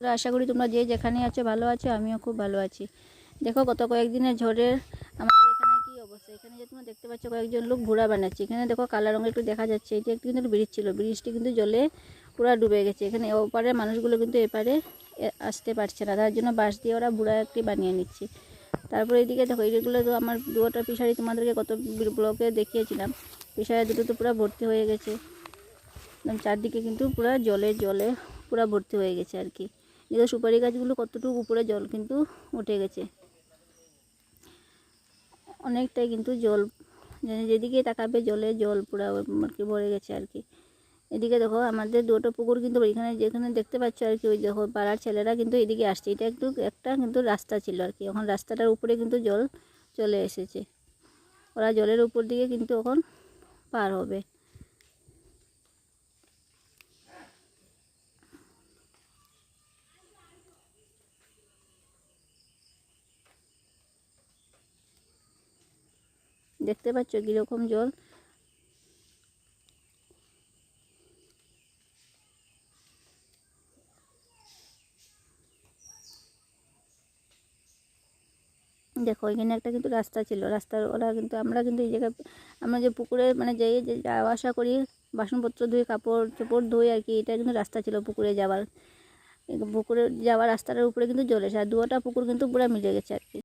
আশা করি তোমরা যে যেখানে আছো ভালো আছো, আমিও খুব ভালো আছি। দেখো গত কয়েকদিনের ঝড়ের আমাদের এখানে কি অবস্থা? এখানে যে তোমরা দেখতে পাচ্ছ, কয়েকজন লোক ঘোড়া বানাচ্ছে। এখানে দেখো কালো রঙের একটু দেখা যাচ্ছে। এটি একটি কিন্তু ব্রিজ ছিল। ব্রিজটি কিন্তু জলে পুরো ডুবে গেছে। এখানে ওপারে মানুষগুলো কিন্তু এপারে আসতে পারছে না। তার জন্য বাঁশ দিয়ে ওরা বুড়া একটি বানিয়ে নিচ্ছে। তারপরে এদিকে দেখো, এইগুলো তো আমার দুটো পিসারি তোমাদেরকে কত ব্লকে দেখিয়েছিলাম। পিসারি দুটো তো পুরো ভর্তি হয়ে গেছে। চারদিকে কিন্তু পুরো জলে জলে পুরো ভর্তি হয়ে গেছে আর কি। এদিকে সুপারি গাছগুলো কতটুকু উপরে জল কিন্তু উঠে গেছে। অনেকটাই কিন্তু জল যেদিকে তাকাবে জলে জল পুরো আর কি ভরে গেছে আর কি। এদিকে দেখো আমাদের দুটো পুকুর কিন্তু এখানে যেখানে দেখতে পাচ্ছ আর কি, ওই দেখো পাড়ার ছেলেরা কিন্তু এদিকে আসছে। এটা একটু একটা কিন্তু রাস্তা ছিল আর কি। এখন রাস্তাটার উপরে কিন্তু জল চলে এসেছে। ওরা জলের উপর দিকে কিন্তু এখন পার হবে। দেখতে পাচ্ছ কীরকম জল? দেখো, এখানে একটা কিন্তু রাস্তা ছিল। রাস্তার ওরা কিন্তু, আমরা কিন্তু এই জায়গায়, আমরা যে পুকুরে মানে যে যাওয়া আসা করি, বাসনপত্র ধুয়ে, কাপড় চোপড় ধুই আর কি, এটা কিন্তু রাস্তা ছিল পুকুরে যাওয়ার। পুকুরে যাওয়ার রাস্তাটার উপরে কিন্তু জল এসে, আর দুটা পুকুর কিন্তু পুরো মিলে গেছে আর কি।